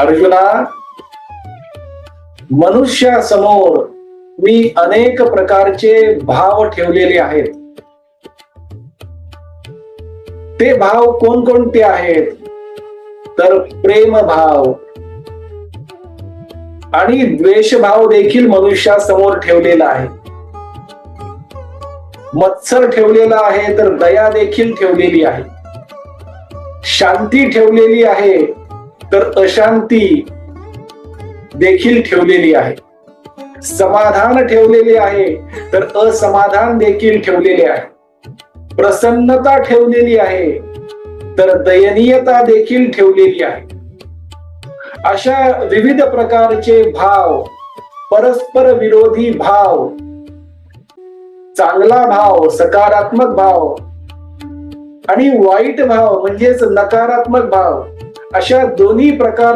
अर्जुना मनुष्यासमोर मी अनेक प्रकारचे भाव ठेवलेले आहेत. ते भाव कोणकोणते आहेत? तर प्रेम भाव. आणि द्वेषभाव देखील मनुष्यासमोर ठेवलेला आहे. मत्सर ठेवलेला आहे तर दया देखील ठेवलेली आहे. शांती ठेवलेली आहे तर अशांती देखील ठेवलेली आहे. समाधान ठेवलेले आहे तर असमाधान देखील ठेवलेले आहे. प्रसन्नता ठेवलेली आहे तर दयनीयता देखील ठेवलेली आहे. अशा विविध प्रकारचे भाव परस्पर विरोधी भाव चांगला भाव सकारात्मक भाव आणि वाईट भाव म्हणजेच नकारात्मक भाव अशा दोन्ही प्रकार